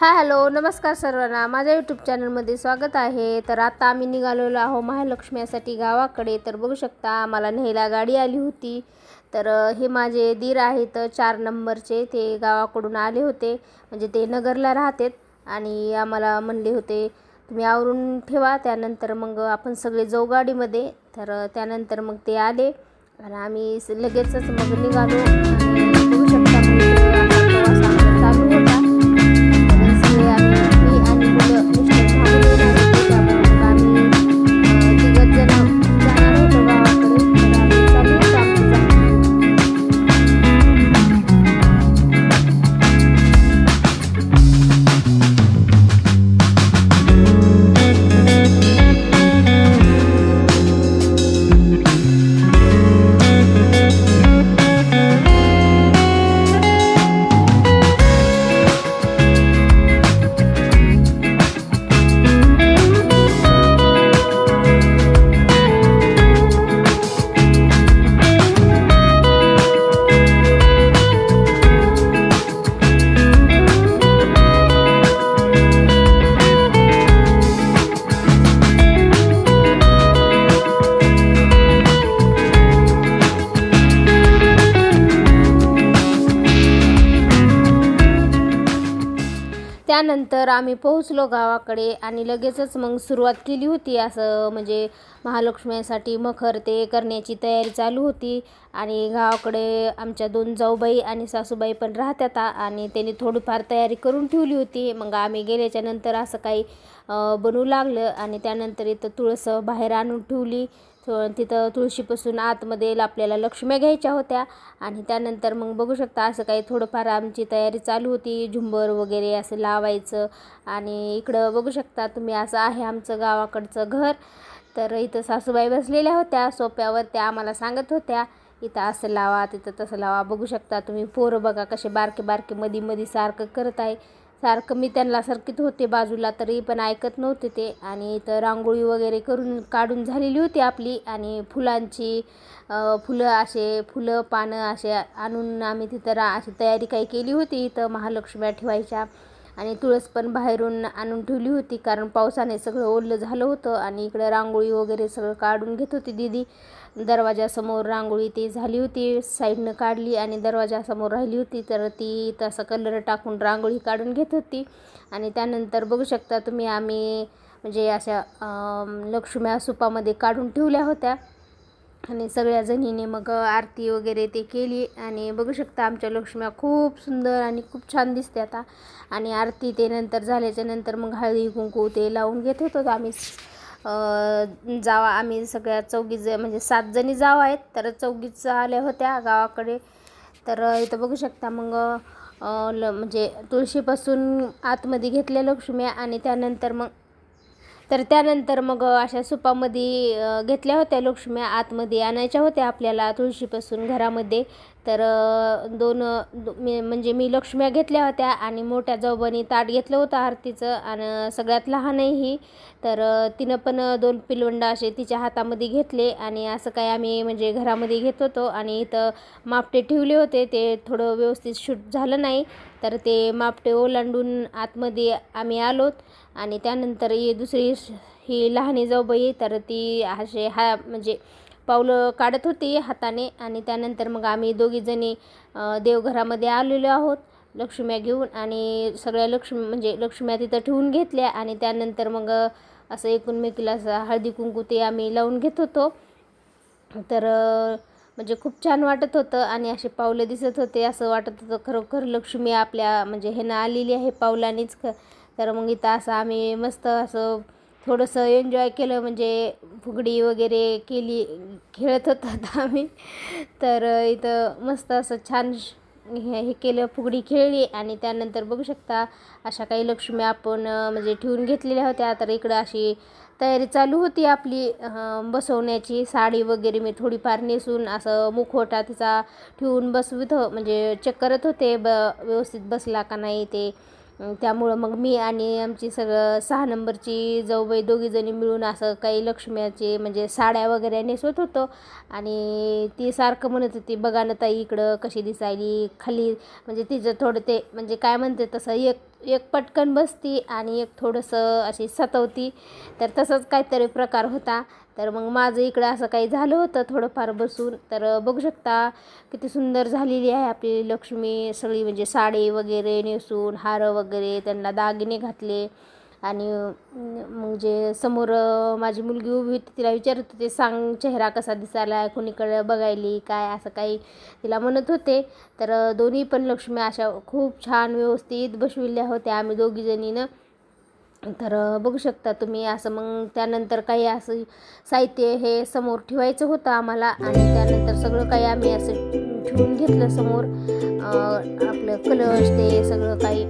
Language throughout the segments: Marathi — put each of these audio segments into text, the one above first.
हाय हॅलो नमस्कार सर्वांना. माझ्या यूट्यूब चॅनलमध्ये स्वागत आहे. तर आता आम्ही निघालेलो आहो महालक्ष्मीसाठी गावाकडे. तर बघू शकता आम्हाला न्यायला गाडी आली होती. तर हे माझे दीर आहेत चार नंबरचे. ते गावाकडून आले होते. म्हणजे ते नगरला राहतात आणि आम्हाला म्हणले होते तुम्ही आवरून ठेवा. त्यानंतर मग आपण सगळे जाऊ गाडीमध्ये. तर त्यानंतर मग ते आले. आणि आम्ही स- लगेचच मग निघालो. बघू शकता त्यानंतर आम्ही पोहोचलो गावाकडे आणि लगेचच मग सुरुवात केली होती असं म्हणजे महालक्ष्मीसाठी मखर ते करण्याची तयारी चालू होती. आणि गावाकडे आमच्या दोन जाऊबाई आणि सासूबाई पण राहतात आणि त्यांनी थोडीफार तयारी करून ठेवली होती. मग आम्ही गेल्याच्यानंतर असं काही बनवू लागलं आणि त्यानंतर इथं तुळस बाहेर आणून ठेवली. तिथं तुळशीपासून आतमध्ये आपल्याला लक्ष्म्या घ्यायच्या होत्या. आणि त्यानंतर मग बघू शकता असं काही थोडंफार आमची तयारी चालू होती झुंबर वगैरे असं लावायचं. आणि इकडं बघू शकता तुम्ही असं आहे आमचं गावाकडचं घर. तर इथं सासूबाई बसलेल्या होत्या सोप्यावर त्या आम्हाला सांगत होत्या इथं असं लावा तिथं तसं लावा. बघू शकता तुम्ही पोरं बघा कसे बारके बारके मधी मधी सारखं करत आहे. सारखं मी त्यांना सरकीत होते बाजूला तरी पण ऐकत नव्हते ते. आणि इथं रांगोळी वगैरे करून काढून झालेली होती आपली. आणि फुलांची फुलं असे फुलं पानं असे आणून आम्ही तिथं रा अशी तयारी काही केली होती इथं महालक्ष्म्या ठेवायच्या. आणि तुळस पण बाहेरून आणून ठेवली होती कारण पावसाने सगळं ओलं झालं होतं आणि इकडं रांगोळी वगैरे सगळं काढून घेत होती दीदी. दरवाजासमोर रांगोळी ती झाली होती साईडनं काढली आणि दरवाजासमोर राहिली होती तर ती तसं कलर टाकून रांगोळी काढून घेत होती. आणि त्यानंतर बघू शकता तुम्ही आम्ही म्हणजे अशा लक्ष्म्या सुपामध्ये काढून ठेवल्या होत्या. आणि सगळ्या जणीने मग आरती वगैरे ते केली. आणि बघू शकता आमच्या लक्ष्म्या खूप सुंदर आणि खूप छान दिसते आता. आणि आरती ते नंतर झाल्याच्यानंतर मग हळदी कुंकू ते लावून घेत होतो आम्ही. जावा आम्ही सगळ्या चौघीज म्हणजे सात जणी जावा आहेत. तर चौघीच आल्या होत्या गावाकडे. तर इथं बघू शकता मग ल म्हणजे तुळशीपासून आतमध्ये घेतल्या लक्ष्म्या आणि त्यानंतर मग तर त्यानंतर मग अशा सुपामध्ये घेतल्या होत्या लक्ष्म्या आतमध्ये आणायच्या होत्या आपल्याला तुळशीपासून घरामध्ये. तर दोन मी म्हणजे मी लक्ष्म्या घेतल्या होत्या आणि मोठ्या जाऊबानी ताट घेतलं होतं आरतीचं आणि सगळ्यात लहानही. ही तर तिनं पण दोन पिलवंड असे तिच्या हातामध्ये घेतले आणि असं काय आम्ही म्हणजे घरामध्ये घेत होतो आणि इथं मापटे ठेवले होते. ते थोडं व्यवस्थित शूट झालं नाही. तर ते मापटे ओलांडून आतमध्ये आम्ही आलोत आणि त्यानंतर ही दुसरी श- ही लहानी जाऊबाई तर ती असे हा म्हणजे पावलं काढत होती हाताने आणि त्यानंतर मग आम्ही दोघीजणी देवघरामध्ये आलेलो आहोत लक्ष्म्या घेऊन आणि सगळ्या लक्ष्मी म्हणजे लक्ष्म्या तिथं ठेवून घेतल्या आणि त्यानंतर मग असं एकूणमेकीला असं हळदी कुंकू ते आम्ही लावून घेत होतो. तर म्हणजे खूप छान वाटत होतं आणि असे पावलं दिसत होते. असं वाटत होतं खरोखर लक्ष्मी आपल्या म्हणजे ह्यानं आलेली आहे पावलानेच. ख तर मग इथं असं आम्ही मस्त असं थोडंसं एन्जॉय केलं म्हणजे फुगडी वगैरे केली खेळत होतात आम्ही. तर इथं मस्त असं छान श- हे हे केलं फुगडी खेळली. आणि त्यानंतर बघू शकता अशा काही लक्ष्मी आपण म्हणजे ठेवून घेतलेल्या होत्या. तर इकडं अशी तयारी चालू होती आपली बसवण्याची. साडी वगैरे मी थोडीफार नेसून असं मुखवटा तिचा ठेवून बसवित हो म्हणजे चेक करत होते ब व्यवस्थित बसला का नाही ते. त्यामुळं मग मी आणि आमची सगळं सहा नंबरची जाऊबाई दोघीजणी मिळून असं काही लक्ष्म्याचे म्हणजे साड्या वगैरे नेसवत होतो. आणि ती सारखं म्हणत होती बघा ना ताई इकडं कशी दिसायली खाली म्हणजे तिचं थोडं ते म्हणजे काय म्हणते तसं एक एक पटकन बसती आणि एक थोडंसं अशी सतवती. तर तसंच काहीतरी प्रकार होता. तर मग माझं इकडं असं काही झालं होतं थोडंफार बसून. तर बघू शकता किती सुंदर झालेली आहे आपली लक्ष्मी. सगळी म्हणजे साडी वगैरे नेसून हार वगैरे त्यांना दागिने घातले. आणि मग जे समोर माझी मुलगी उभी होती तिला विचारत होते सांग चेहरा कसा दिसायला कुणीकडे बघायली? काय? असं काही तिला म्हणत होते. तर दोन्ही पण लक्ष्मी अशा खूप छान व्यवस्थित बसविल्या होत्या आम्ही दोघीजणीनं. तर बघू शकता तुम्ही असं मग त्यानंतर काही असं साहित्य हे समोर ठेवायचं होतं आम्हाला आणि त्यानंतर सगळं काही आम्ही असं ठेवून घेतलं समोर आपलं कलश ते सगळं काही.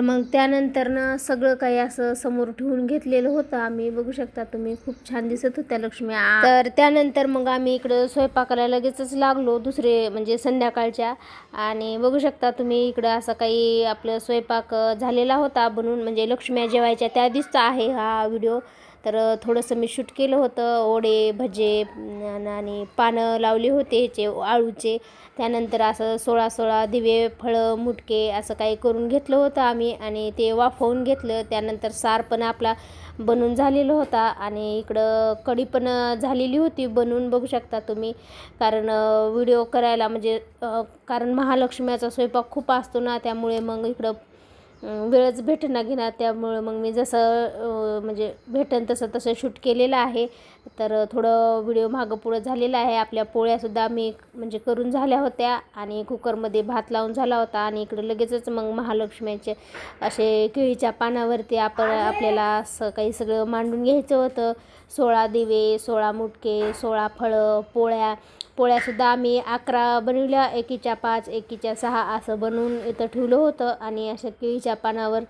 तर मग त्यानंतरनं सगळं काही असं समोर ठेवून घेतलेलं होतं. आम्ही बघू शकता तुम्ही खूप छान दिसत होत्या लक्ष्मी. तर त्यानंतर मग आम्ही इकडं स्वयंपाकाला लगेचच लागलो दुसरे म्हणजे संध्याकाळच्या. आणि बघू शकता तुम्ही इकडं असं काही आपलं स्वयंपाक झालेला होता बनून म्हणजे लक्ष्म्या जेवायच्या त्या दिवसचा आहे हा व्हिडिओ तर थोडंसं मी शूट केलं होतं. ओढे भजे आणि पानं लावली होते ह्याचे आळूचे. त्यानंतर असं सोळा सोळा दिवे फळं मुटके असं काही करून घेतलं होतं आम्ही आणि ते वाफवून घेतलं. त्यानंतर सार पण आपला बनून झालेला होता आणि इकडं कढी पण झालेली होती. बनवून बघू शकता तुम्ही. कारण व्हिडिओ करायला म्हणजे कारण महालक्ष्म्याचा स्वयंपाक खूप असतो ना त्यामुळे मग इकडं वेळच भेटेना घेणार. त्यामुळं मग मी जसं म्हणजे भेटन तसं तसं शूट केलेलं आहे. तर थोडं व्हिडिओ मागं पुढं झालेलं आहे. आपल्या पोळ्यासुद्धा मी म्हणजे करून झाल्या होत्या आणि कुकरमध्ये भात लावून झाला होता आणि इकडं लगेचच मग महालक्ष्मीचे असे केळीच्या पानावरती आपण आपल्याला असं काही सगळं मांडून घ्यायचं होतं. सोळा दिवे सोळा मुटके सोळा फळं पोळ्या पोळ्यासुद्धा आम्ही अकरा बनवल्या. एकीच्या पाच एकीच्या सहा असं बनवून इथं ठेवलं होतं आणि अशा केळीच्या पानावर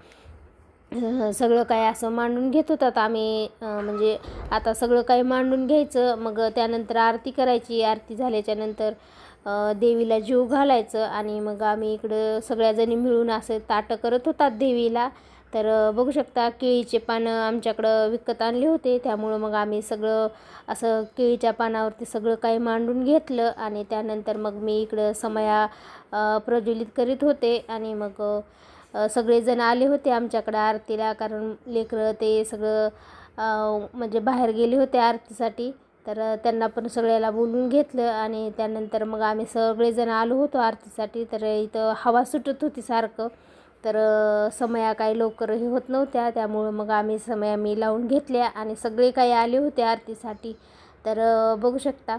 सगळं काही असं मांडून घेत होतात. आम्ही म्हणजे आता सगळं काही मांडून घ्यायचं. मग त्यानंतर आरती करायची. आरती झाल्याच्यानंतर देवीला जीव घालायचं आणि मग आम्ही इकडं सगळ्याजणी मिळून असं ताटं करत होतात देवीला. तर बघू शकता केळीचे पानं आमच्याकडं विकत आणले होते. त्यामुळं मग आम्ही सगळं असं केळीच्या पानावरती सगळं काही मांडून घेतलं आणि त्यानंतर मग मी इकडं समया प्रज्वलित करीत होते आणि मग सगळेजण आले होते आमच्याकडं आरतीला कारण लेकरं ते सगळं म्हणजे बाहेर गेले होते आरतीसाठी. तर त्यांना पण सगळ्याला बोलून घेतलं आणि त्यानंतर मग आम्ही सगळेजण आलो होतो आरतीसाठी. तर इथं हवा सुटत होती सारखं. तर समया काही लवकरही होत नव्हत्या. त्यामुळं मग आम्ही समया मी लावून घेतल्या आणि सगळे काही आले होते आरतीसाठी. तर बघू शकता.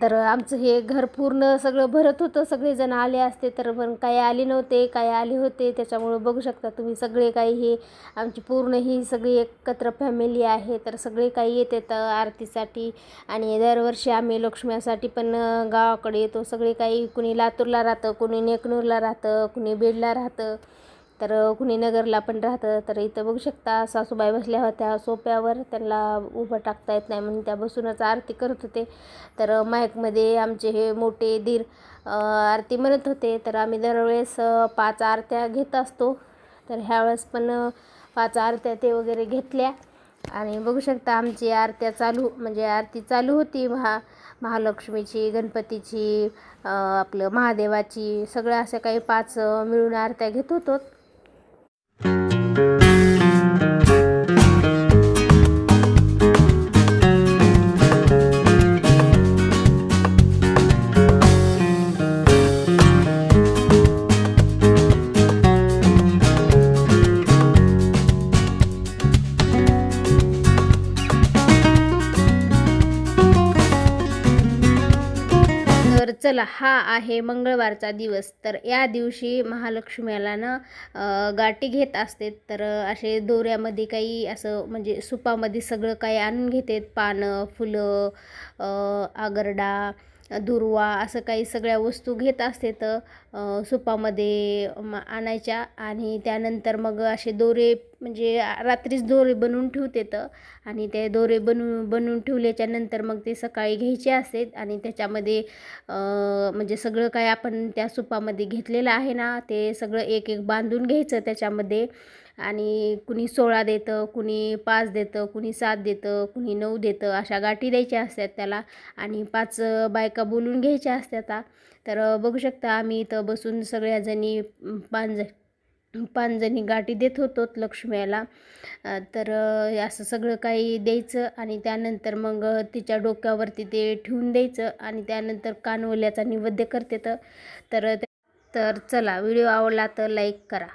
तर आमचं हे घर पूर्ण सगळं भरत होतं. सगळेजण आले असते तर पण काही आले नव्हते काही आले होते. त्याच्यामुळं बघू शकता तुम्ही सगळे काही हे आमची पूर्ण ही सगळी एकत्र फॅमिली आहे. तर सगळे काही येतात आरतीसाठी आणि दरवर्षी आम्ही लक्ष्म्यासाठी पण गावाकडे येतो. सगळे काही कुणी लातूरला राहतं कुणी नेकनूरला राहतं कुणी बीडला राहतं. तर कुणी नगरला पण राहतं. तर इथं बघू शकता सासूबाई बसल्या होत्या. सोप्यावर त्यांना उभं टाकता येत नाही म्हणून त्या बसूनच आरती करत होते. तर माईकमध्ये आमचे हे मोठे दीर आरती म्हणत होते. तर आम्ही दरवेळेस पाच आरत्या घेत असतो. तर ह्यावेळेस पण पाच आरत्या ते वगैरे घेतल्या. आणि बघू शकता आमची आरत्या चालू म्हणजे आरती चालू होती. महा महालक्ष्मीची गणपतीची आपलं महादेवाची सगळं असं काही पाच मिळून आरत्या घेत होतो. तर चला हा आहे मंगळवारचा दिवस. तर या दिवशी महालक्ष्मीला ना गाठी घेत असते. तर असे दोऱ्यामध्ये काही असं म्हणजे सुपामध्ये सगळं काही आणून घेते पानं फुलं आगरडा दुर्वा असं काही सगळ्या वस्तू घेत असते. तर सुपामध्ये म आणायच्या आणि त्यानंतर मग असे दोरे म्हणजे रात्रीच दोरे बनवून ठेवते तर. आणि ते दोरे बनवून बनवून ठेवल्याच्या नंतर मग ते सकाळी घ्यायचे असतात आणि त्याच्यामध्ये म्हणजे सगळं काय आपण त्या सुपामध्ये घेतलेलं आहे ना ते सगळं एक एक बांधून घ्यायचं त्याच्यामध्ये. आणि कुणी सोळा देतं कुणी पाच देतं कुणी सात देतं कुणी नऊ देतं अशा गाठी द्यायच्या असतात त्याला. आणि पाच बायका बोलून घ्यायच्या असतात तर बघू शकता आम्ही इथं बसून सगळ्याजणी पाच पांजणी गाठी देत होतो लक्ष्मीला. तर असं सगळं काही द्यायचं आणि त्यानंतर मग तिच्या डोक्यावरती ते ठेवून द्यायचं आणि त्यानंतर कानवल्याचा नैवेद्य करते. तर तर तर चला व्हिडिओ आवडला तर लाईक करा.